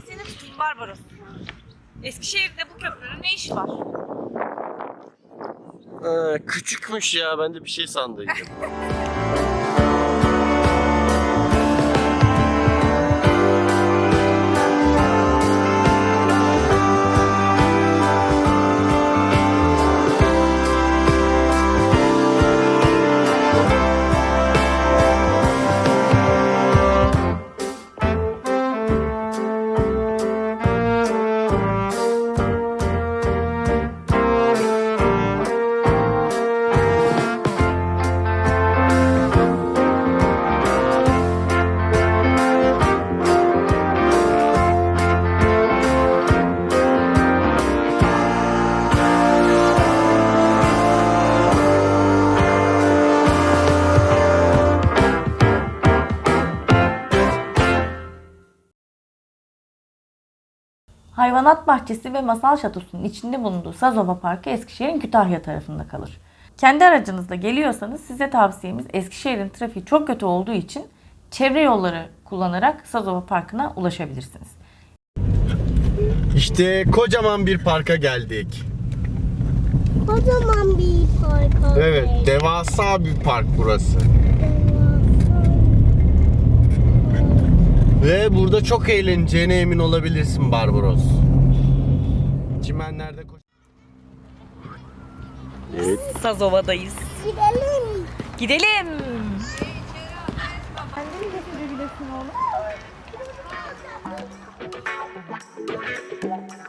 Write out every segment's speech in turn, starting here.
tutayım Barbaros. Eskişehir'de bu köprünün ne işi var? Ee, küçükmüş ya ben de bir şey sandıydım. Hayvanat bahçesi ve masal şatosunun içinde bulunduğu Sazova Parkı Eskişehir'in Kütahya tarafında kalır. Kendi aracınızla geliyorsanız size tavsiyemiz Eskişehir'in trafiği çok kötü olduğu için çevre yolları kullanarak Sazova Parkı'na ulaşabilirsiniz. İşte kocaman bir parka geldik. Kocaman bir park. Evet, devasa bir park burası. Ve burada çok eğleneceğine emin olabilirsin Barbaros. Çimenlerde koş. Evet. Sazova'dayız. Gidelim. Gidelim. Masal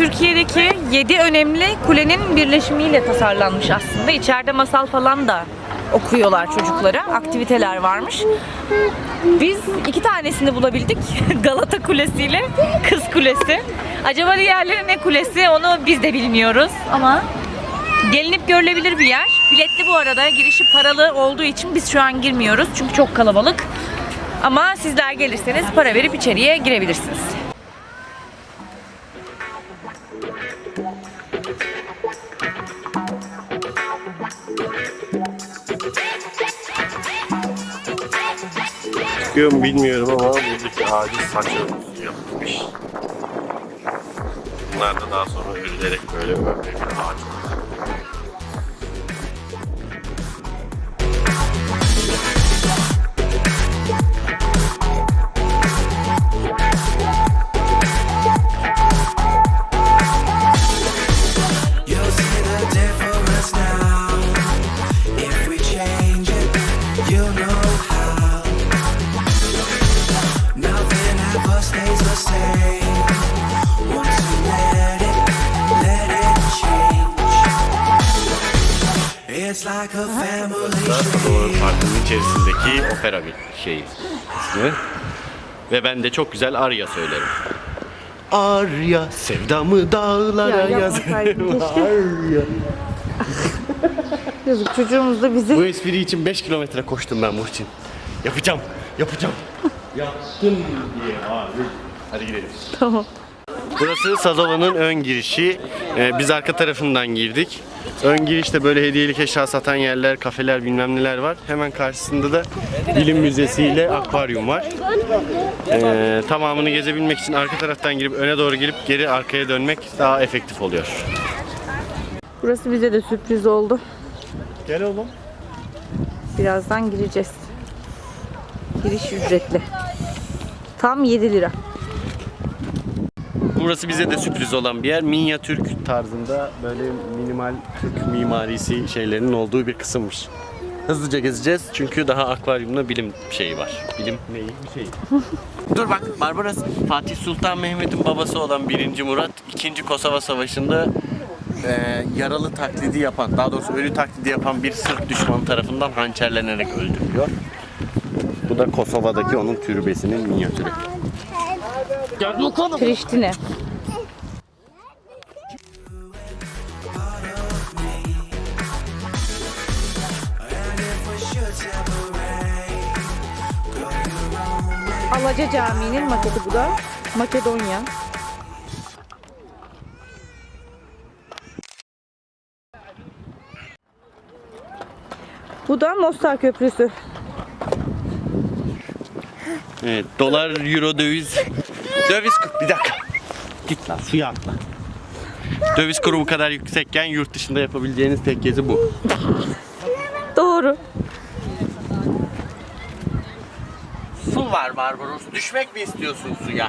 Türkiye'deki 7 önemli kulenin birleşimiyle tasarlanmış aslında. İçeride masal falan da okuyorlar çocuklara. Aktiviteler varmış. Biz iki tanesini bulabildik. Galata Kulesi ile Kız Kulesi. Acaba diğerleri ne kulesi onu biz de bilmiyoruz ama gelinip görülebilir bir yer. Biletli bu arada. Girişi paralı olduğu için biz şu an girmiyoruz. Çünkü çok kalabalık. Ama sizler gelirseniz para verip içeriye girebilirsiniz. Çıkıyor mu bilmiyorum ama buradaki ağacı saç örgüsü yapılmış. Bunlar da daha sonra örülerek böyle bir ağaç Ve ben de çok güzel Arya söylerim. Arya sevdamı dağlara yazarım. Arya. Yazık çocuğumuz da bizi Bu espri için 5 kilometre koştum ben Muhsin. Yapacağım, yapacağım. Yaptım diye abi. Hadi gidelim. Tamam. Burası Sazova'nın ön girişi. Ee, biz arka tarafından girdik. Ön girişte böyle hediyelik eşya satan yerler, kafeler bilmem neler var. Hemen karşısında da bilim müzesi ile akvaryum var. Ee, tamamını gezebilmek için arka taraftan girip öne doğru gelip geri arkaya dönmek daha efektif oluyor. Burası bize de sürpriz oldu. Gel oğlum. Birazdan gireceğiz. Giriş ücretli. Tam 7 lira. Burası bize de sürpriz olan bir yer. Minyatürk tarzında böyle minimal Türk mimarisi şeylerinin olduğu bir kısımmış. Hızlıca gezeceğiz çünkü daha akvaryumda bilim şeyi var. Bilim neyi? Bir şey. Dur bak Barbaros Fatih Sultan Mehmet'in babası olan 1. Murat 2. Kosova Savaşı'nda e, yaralı taklidi yapan, daha doğrusu ölü taklidi yapan bir Sırp düşmanı tarafından hançerlenerek öldürülüyor. Bu da Kosova'daki onun türbesinin minyatürü. Gel bakalım. Priştine. Alaca Camii'nin maketi bu da. Makedonya. Bu da Mostar Köprüsü. Evet, dolar, euro, döviz. Döviz kur- bir dakika. Git lan suya atla. Döviz kuru bu kadar yüksekken yurt dışında yapabileceğiniz tek gezi bu. Doğru. Su var Barbaros. Düşmek mi istiyorsun suya?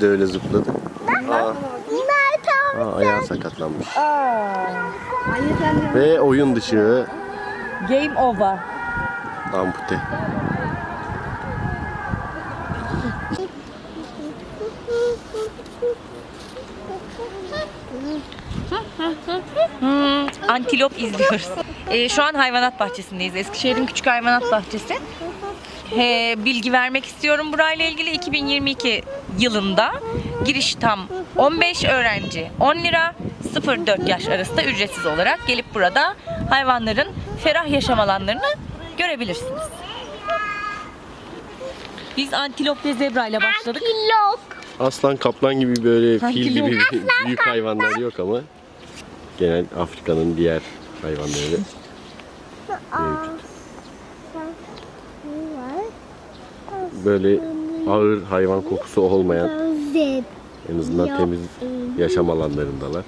de öyle zıpladı? Aa, Mert aa ayağı sakatlanmış. Ve oyun dışı Game over. ampute. Antilop izliyoruz. Ee, şu an hayvanat bahçesindeyiz. Eskişehir'in küçük hayvanat bahçesi. He, bilgi vermek istiyorum burayla ilgili. 2022 yılında giriş tam 15 öğrenci 10 lira 0-4 yaş arasında ücretsiz olarak gelip burada hayvanların ferah yaşam alanlarını görebilirsiniz. Biz antilop ve zebra ile başladık. Antilop. Aslan kaplan gibi böyle fil gibi yok. büyük hayvanlar yok ama genel Afrika'nın diğer hayvanları mevcut. Böyle ağır hayvan kokusu olmayan en azından temiz yaşam alanlarındalar.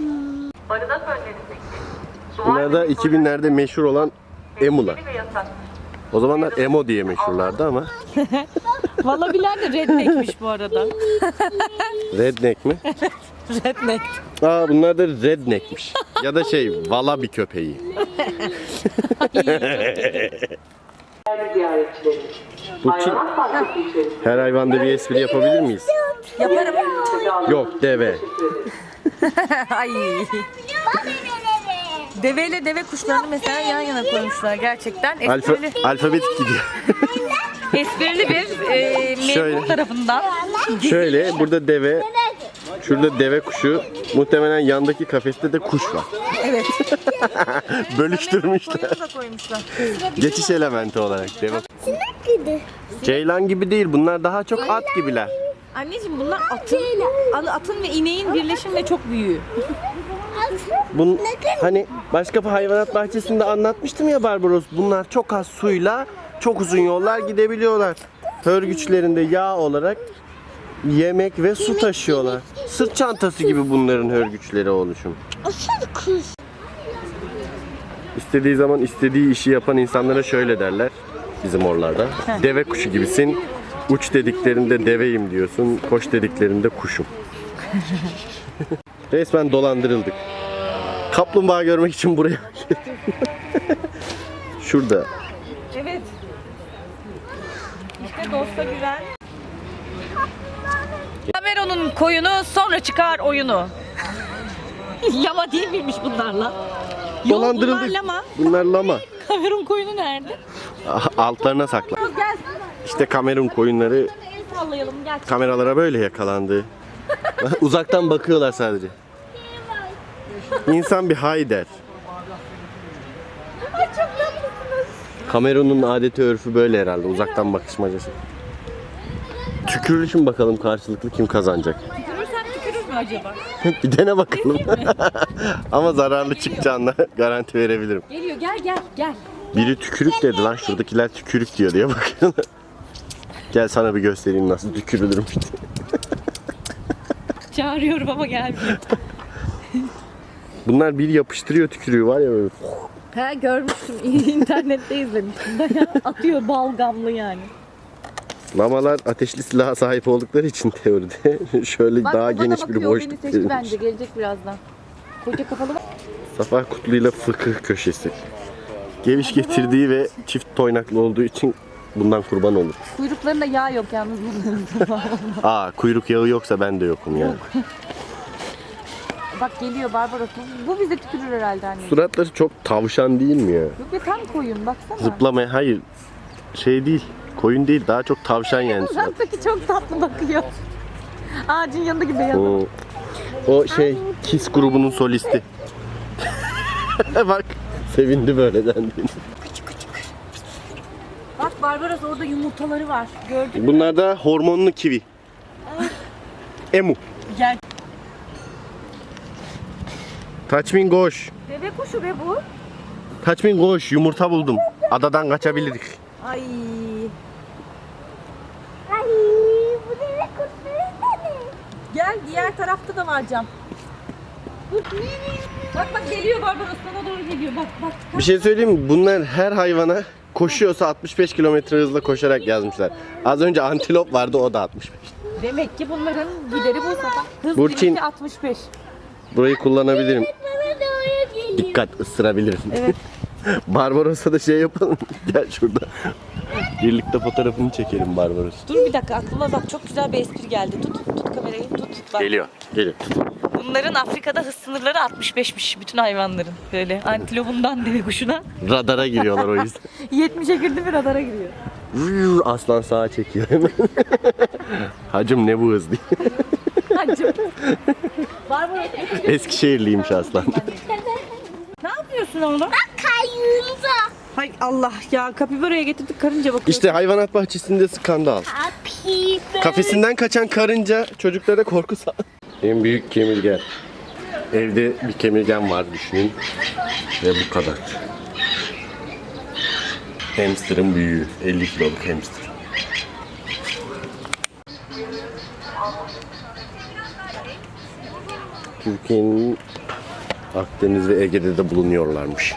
Bunlar da 2000'lerde meşhur olan emular. O zamanlar emo diye meşhurlardı ama Vallabiler de redneckmiş bu arada. redneck mi? Redneck. Aa bunlar da redneckmiş. Ya da şey valabi köpeği. Bu Çin. Her hayvanda bir espri yapabilir miyiz? Yaparım. Yok deve. Ay. Deveyle deve kuşlarını mesela yan yana koymuşlar gerçekten. Alfa, Esprili, alfabetik gidiyor. esprili bir e, Şöyle. memur tarafından. Şöyle burada deve, şurada deve kuşu, muhtemelen yandaki kafeste de kuş var. Evet. Bölüştürmüşler. Koyunu da koymuşlar. Geçiş elementi olarak deve. Gidi. Ceylan gibi değil bunlar daha çok at gibiler. Anneciğim bunlar atın, atın ve ineğin birleşimi ve çok büyüğü. Bun, hani başka bir hayvanat bahçesinde anlatmıştım ya Barbaros. Bunlar çok az suyla çok uzun yollar gidebiliyorlar. Hörgüçlerinde yağ olarak yemek ve su taşıyorlar. Sırt çantası gibi bunların hörgüçleri oluşum. Asıl kuş. İstediği zaman istediği işi yapan insanlara şöyle derler bizim oralarda. Deve kuşu gibisin. Uç dediklerinde deveyim diyorsun. Koş dediklerinde kuşum. Resmen dolandırıldık. Kaplumbağa görmek için buraya Şurada. Evet. İşte dosta güven. Cameron'un koyunu sonra çıkar oyunu. lama değil miymiş bunlarla? Yo, bunlar Dolandırıldık. lama. Bunlar lama. Cameron koyunu nerede? Ah, Altlarına sakla. Gel. İşte Kamerun koyunları El sallayalım gel. kameralara böyle yakalandı. Uzaktan bakıyorlar sadece. İnsan bir hay der. Kamerun'un adeti örfü böyle herhalde uzaktan bakışmacası. Tükürüşün bakalım karşılıklı kim kazanacak. Tükürürsem tükürür mü acaba? bir dene bakalım. Ama zararlı çıkacağına garanti verebilirim. Geliyor gel gel gel. Biri tükürük dedi lan şuradakiler tükürük diyor diye bakıyorlar. Gel sana bir göstereyim nasıl tükürülürüm. Çağırıyorum ama gelmiyor. Bunlar bir yapıştırıyor tükürüğü var ya böyle. He görmüştüm. İnternette izlemiştim. Bayağı atıyor balgamlı yani. Lamalar ateşli silaha sahip oldukları için teoride şöyle daha geniş bir boşluk beni seçti verilmiş. bence gelecek birazdan. Koca kafalı var. Safa Kutlu'yla fıkıh köşesi. Geviş getirdiği ve çift toynaklı olduğu için bundan kurban olur. Kuyruklarında yağ yok yalnız bunların. Aa kuyruk yağı yoksa ben de yokum yani. Bak geliyor Barbaros. Bu, bu bize tükürür herhalde anne. Suratları çok tavşan değil mi ya? Yok ya tam koyun baksana. Zıplamaya hayır şey değil. Koyun değil daha çok tavşan yani. Uzaktaki çok tatlı bakıyor. Ağacın yanındaki beyaz. O, o şey Kiss grubunun solisti. Bak sevindi böyle dendi. Bak Barbaros orada yumurtaları var. Gördün mü? Bunlar da hormonlu kivi. Emu. Gel. Taçmin koş. Deve kuşu be bu. Taçmin koş yumurta buldum. Adadan kaçabiliriz. Ay. Ay bu deve kurtları Gel diğer tarafta da var cam. Bak bak geliyor Barbaros sana doğru geliyor bak bak. Bir şey söyleyeyim mi? Bunlar her hayvana koşuyorsa 65 kilometre hızla koşarak yazmışlar. Az önce antilop vardı o da 65. Demek ki bunların gideri bu sefer. Hız Burçin. limiti 65. Burayı kullanabilirim. Dikkat ısırabilirim. Evet. Barbaros'a da şey yapalım. Gel şurada. Birlikte fotoğrafını çekelim Barbaros. Dur bir dakika aklıma bak çok güzel bir espri geldi. Tut kamerayı tut. Bak. Geliyor. Geliyor. Bunların Afrika'da hız sınırları 65'miş bütün hayvanların. Böyle antilopundan deve kuşuna. Radara giriyorlar o yüzden. 70'e girdi bir radara giriyor. Aslan sağa çekiyor hemen. Hacım ne bu hız diye. Hacım. Barbaros Eskişehirliymiş aslan. ne yapıyorsun oğlum? Kayınza. Hay Allah ya kapibaraya getirdik karınca bakıyor. İşte hayvanat bahçesinde skandal. Happy Kafesinden kaçan karınca çocuklara korku sağ. En büyük kemirgen. Evde bir kemirgen var düşünün. Ve bu kadar. Hamsterın büyüğü. 50 kiloluk hamster. Türkiye'nin Akdeniz ve Ege'de de bulunuyorlarmış.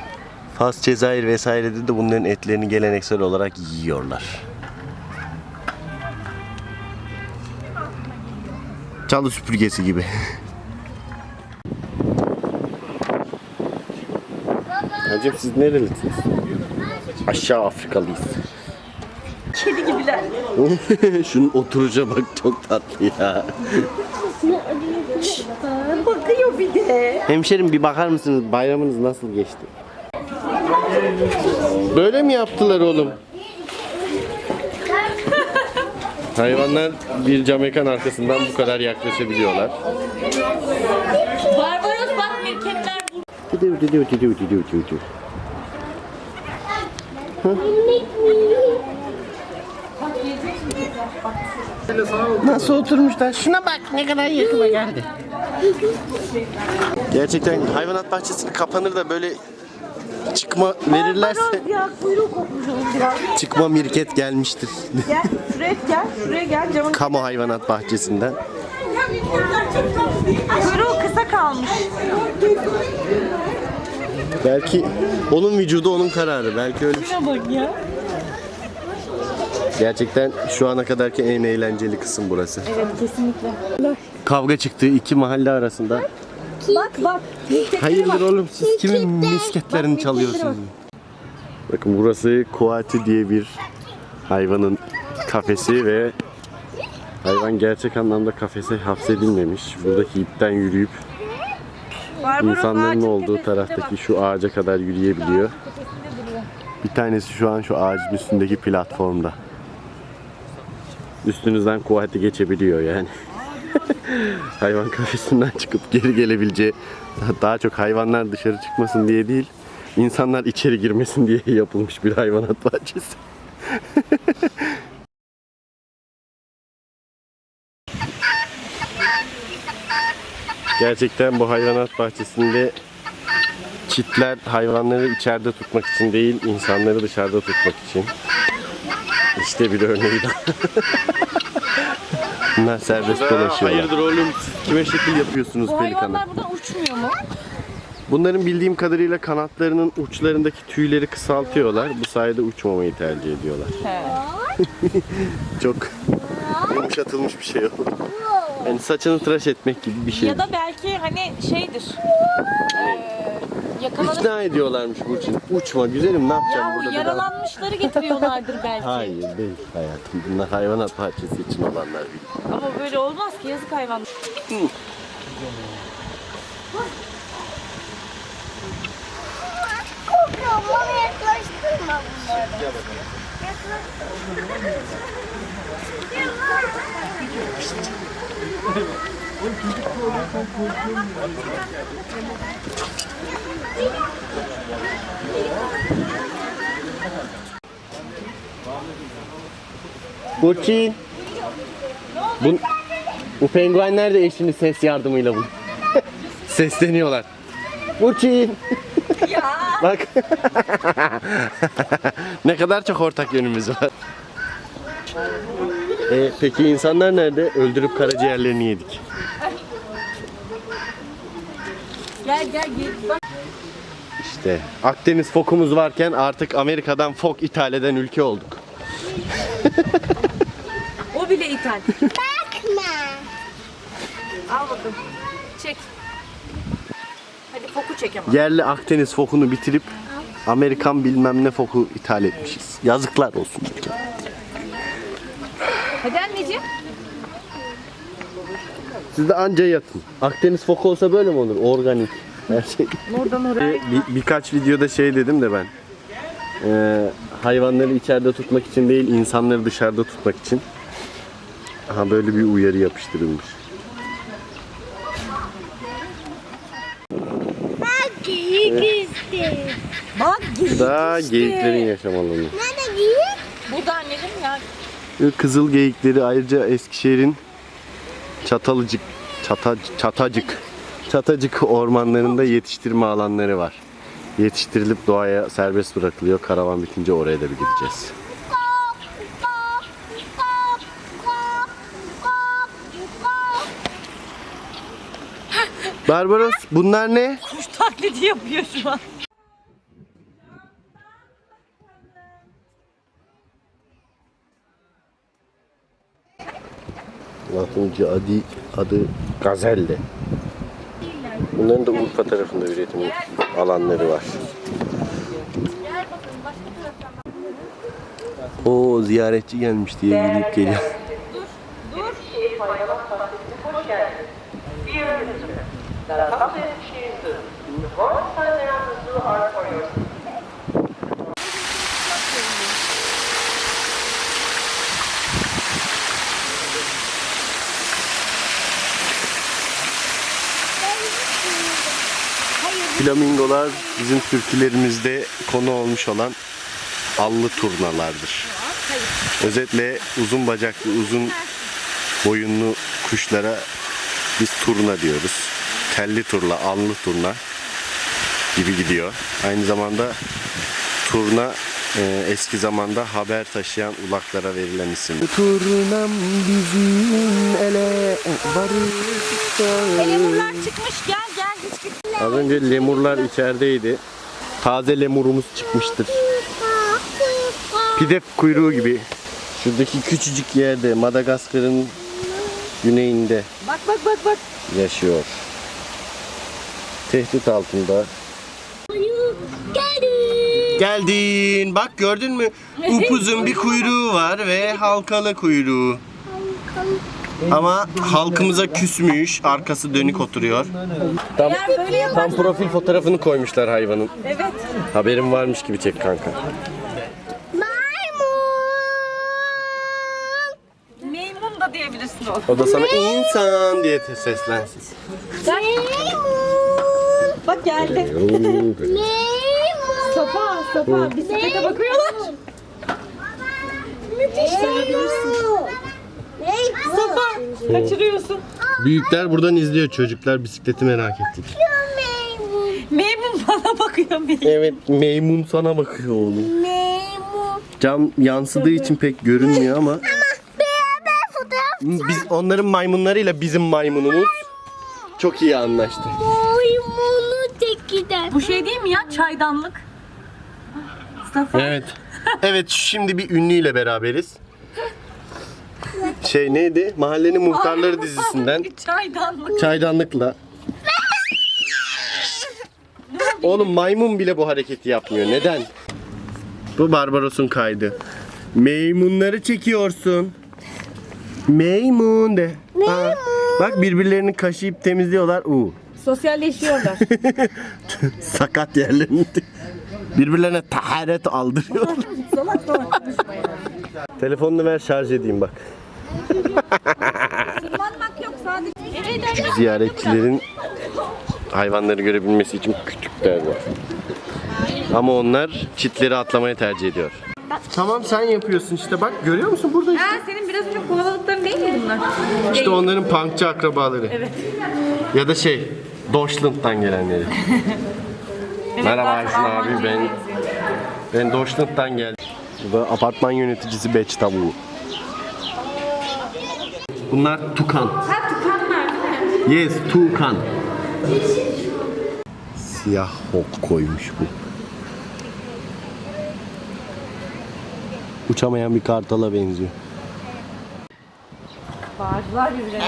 Fas, Cezayir vesairede de bunların etlerini geleneksel olarak yiyorlar. Çalı süpürgesi gibi. Hacım siz nerelisiniz? Aşağı Afrikalıyız. Kedi gibiler. Şunun oturuşa bak çok tatlı ya. Bakıyor bir de. Hemşerim bir bakar mısınız bayramınız nasıl geçti? Böyle mi yaptılar oğlum? Hayvanlar bir cam arkasından bu kadar yaklaşabiliyorlar. Barbaros bak mirketler. Didiv, didiv, didiv, didiv, didiv. Nasıl oturmuşlar? Şuna bak ne kadar yakına geldi. Gerçekten hayvanat bahçesi kapanır da böyle çıkma verirlerse Ya kuyruğu kopmuş onun biraz. çıkma mirket gelmiştir. Gel şuraya gel şuraya gel camın Kamu hayvanat bahçesinden. kuyruğu kısa kalmış. Belki onun vücudu onun kararı. Belki öyle şey. Şuna bak ya. Gerçekten şu ana kadarki en eğlenceli kısım burası. Evet kesinlikle. Kavga çıktığı iki mahalle arasında. Bak bak. Hayırdır oğlum siz kimin misketlerini çalıyorsunuz? Bakın burası Kuati diye bir hayvanın kafesi ve hayvan gerçek anlamda kafese hapsedilmemiş. Buradaki ipten yürüyüp Barbaros insanların ağacın olduğu tepesinde taraftaki bak. şu ağaca kadar yürüyebiliyor. Tepesinde duruyor. Bir tanesi şu an şu ağacın üstündeki platformda. Üstünüzden kuvveti geçebiliyor yani. Hayvan kafesinden çıkıp geri gelebileceği daha çok hayvanlar dışarı çıkmasın diye değil insanlar içeri girmesin diye yapılmış bir hayvanat bahçesi. Gerçekten bu hayvanat bahçesinde çitler hayvanları içeride tutmak için değil, insanları dışarıda tutmak için. İşte bir örneği daha. Bunlar serbest dolaşıyorlar. Hayırdır oğlum siz kime şekil yapıyorsunuz Bu pelikana? hayvanlar buradan uçmuyor mu? Bunların bildiğim kadarıyla kanatlarının uçlarındaki tüyleri kısaltıyorlar. Bu sayede uçmamayı tercih ediyorlar. He. Çok yumuşatılmış bir şey o. Yani saçını tıraş etmek gibi bir şey. Ya da belki hani şeydir. Eee yakalanıp İkna ediyorlarmış Burçin. Uçma güzelim ne yapacağım ya burada bir daha? yaralanmışları getiriyorlardır belki. Hayır değil hayatım. Bunlar hayvanat bahçesi için olanlar değil. Ama böyle olmaz ki yazık hayvan. Korkuyorum bana yaklaştırma bunları. Burçin. Bu, bu penguenler de eşini ses yardımıyla bul. Sesleniyorlar. Burçin. Bak. ne kadar çok ortak yönümüz var. E, peki insanlar nerede? Öldürüp karaciğerlerini yedik. Gel gel gel. Bak. İşte Akdeniz fokumuz varken artık Amerika'dan fok ithal eden ülke olduk. O bile ithal. Bakma. Al bakalım. Çek. Hadi foku çek ama. Yerli Akdeniz fokunu bitirip Amerikan bilmem ne foku ithal etmişiz. Yazıklar olsun. Hadi anneciğim. Siz de anca yatın. Akdeniz foku olsa böyle mi olur? Organik. Her şey. Oradan oraya. Bir, birkaç videoda şey dedim de ben. Ee, hayvanları içeride tutmak için değil, insanları dışarıda tutmak için. Aha böyle bir uyarı yapıştırılmış. Bak geyik istedim. Bak geyik Daha işte. geyiklerin yaşam alanı. Nerede geyik? Burada anneciğim ya. Kızıl geyikleri ayrıca Eskişehir'in Çatalıcık, Çata, Çatacık, Çatacık ormanlarında yetiştirme alanları var. Yetiştirilip doğaya serbest bırakılıyor. Karavan bitince oraya da bir gideceğiz. Barbaros bunlar ne? Kuş taklidi yapıyor şu an. Latince adı, adı Gazelle. Bunların da Urfa tarafında üretim alanları var. O ziyaretçi gelmiş diye yürüyüp geliyor. Flamingolar bizim türkülerimizde konu olmuş olan allı turnalardır. Özetle uzun bacaklı, uzun boyunlu kuşlara biz turna diyoruz. Telli turla, allı turna gibi gidiyor. Aynı zamanda turna e, eski zamanda haber taşıyan ulaklara verilen isim. Turnam bizim ele varırsa Lemurlar çıkmış gel. Az önce lemurlar içerideydi. Taze lemurumuz çıkmıştır. Pide kuyruğu gibi. Şuradaki küçücük yerde Madagaskar'ın güneyinde Bak bak bak bak. yaşıyor. Tehdit altında. Geldi. Geldin. Bak gördün mü? Upuzun bir kuyruğu var ve halkalı kuyruğu. Ama halkımıza küsmüş, arkası dönük oturuyor. Tam, tam profil fotoğrafını koymuşlar hayvanın. Evet. Haberim varmış gibi çek kanka. Maymun. Meymun da diyebilirsin o. O da sana insan diye te- seslensin. Maymun. Bak geldi. Maymun. Safa Safa bisiklete bakıyorlar. Müthiş maymun. Safa kaçırıyorsun. Büyükler buradan izliyor çocuklar bisikleti merak ettik. Maymun. Meymun bana bakıyor meymun. Evet meymun sana bakıyor oğlum. Maymun. Cam yansıdığı için pek görünmüyor ama Beraber fotoğraf biz onların maymunlarıyla bizim maymunumuz çok iyi anlaştı. Maymunu çekiden. Bu şey değil mi ya? Çaydanlık. Mustafa. Evet. Evet şimdi bir ünlüyle beraberiz. Şey neydi? Mahallenin Muhtarları dizisinden Çaydanlık. çaydanlıkla. Oğlum maymun bile bu hareketi yapmıyor. Neden? Bu Barbaros'un kaydı. Meymunları çekiyorsun. Meymun de. Aa, bak birbirlerini kaşıyıp temizliyorlar. Uu. Sosyalleşiyorlar. Sakat yerlerinde. Birbirlerine taharet aldırıyorlar. salak salak. Telefonunu ver şarj edeyim bak. Kullanmak yok sadece. ziyaretçilerin hayvanları görebilmesi için kütükler var. Ama onlar çitleri atlamayı tercih ediyor. Tamam sen yapıyorsun işte bak görüyor musun burada işte. Ha, senin biraz önce kovaladıkların değil mi bunlar? İşte onların punkçı akrabaları. Evet. Ya da şey Deutschland'dan gelenleri. Merhaba Ayşin abi ben ben Deutschland'dan geldim. Bu da apartman yöneticisi Beç tavuğu. Bunlar tukan. Ha tukanlar değil mi? Yes, tukan. Siyah hok koymuş bu. Uçamayan bir kartala benziyor. Bağcılar birbirine.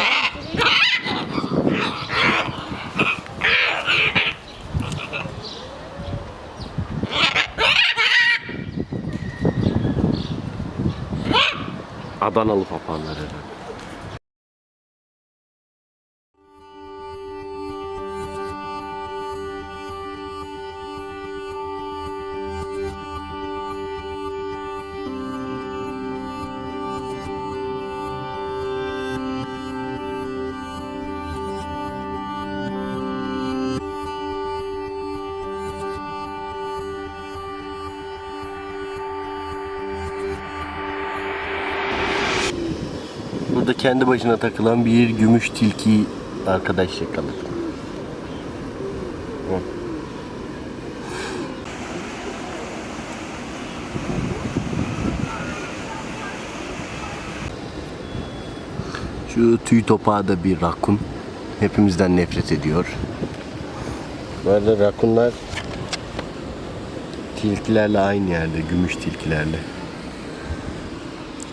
Adanalı papağanlar herhalde. Kendi başına takılan bir gümüş tilki arkadaş yakaladı. Hı. Şu tüy topağı da bir rakun. Hepimizden nefret ediyor. Bu arada rakunlar tilkilerle aynı yerde, gümüş tilkilerle.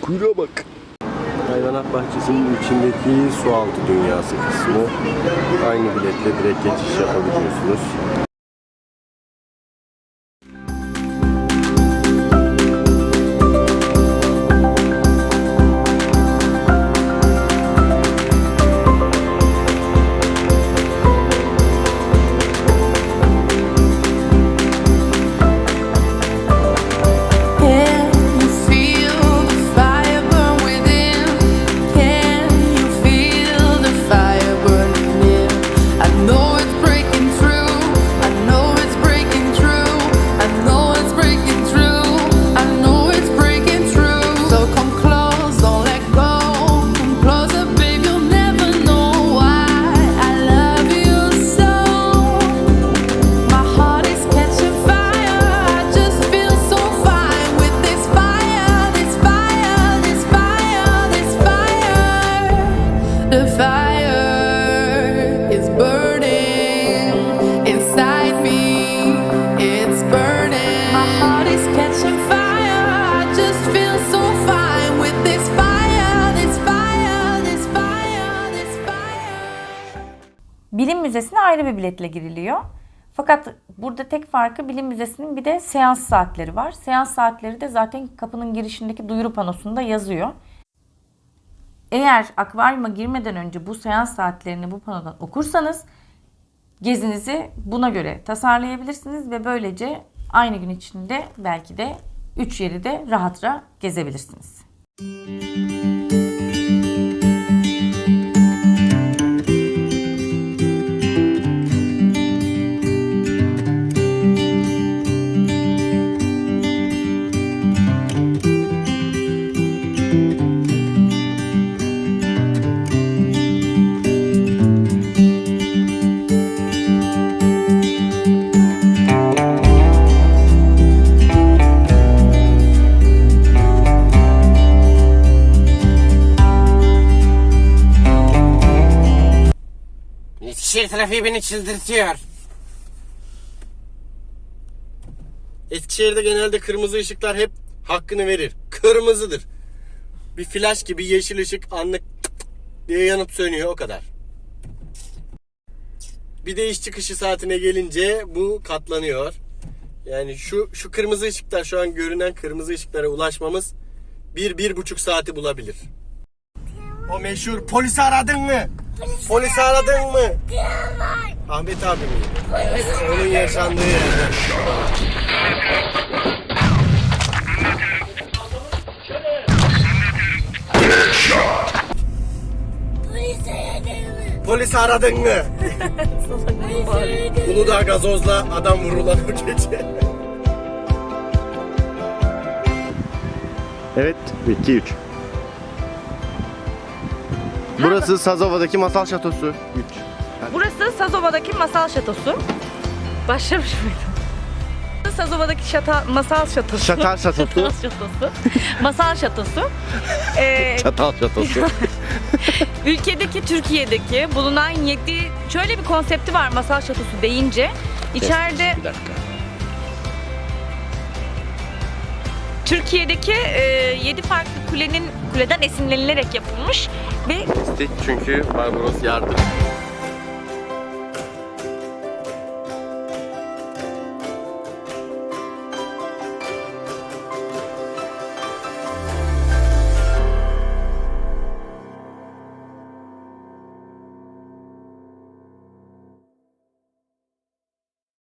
Kuyruğa bak. Hayvanat bahçesinin içindeki su altı dünyası kısmı. Aynı biletle direkt geçiş yapabiliyorsunuz. Biletle giriliyor. Fakat burada tek farkı Bilim Müzesi'nin bir de seans saatleri var. Seans saatleri de zaten kapının girişindeki duyuru panosunda yazıyor. Eğer akvaryuma girmeden önce bu seans saatlerini bu panodan okursanız gezinizi buna göre tasarlayabilirsiniz ve böylece aynı gün içinde belki de 3 yeri de rahatça gezebilirsiniz. Eskişehir trafiği beni çıldırtıyor. Eskişehir'de genelde kırmızı ışıklar hep hakkını verir. Kırmızıdır. Bir flash gibi yeşil ışık anlık diye yanıp sönüyor o kadar. Bir de iş çıkışı saatine gelince bu katlanıyor. Yani şu şu kırmızı ışıklar şu an görünen kırmızı ışıklara ulaşmamız bir bir buçuk saati bulabilir. O meşhur polisi aradın mı? Polisi aradın mı? Ahmet abi mi? Onun yaşandığı yerden. Polisi aradın mı? Uludağ gazozla adam vurulan o gece. Evet, 2 3. Burası Sazova'daki masal şatosu. 3. Burası Sazova'daki masal şatosu. Başlamış mıydım? Sazova'daki şata, masal şatosu. Şatal şatosu. Masal şatosu. masal şatosu. Ee, Çatal şatosu. ülkedeki, Türkiye'deki bulunan 7 şöyle bir konsepti var masal şatosu deyince. İçeride Bir dakika. Türkiye'deki 7 farklı kulenin kuleden esinlenilerek yapılmış ve Çünkü Barbaros yardım.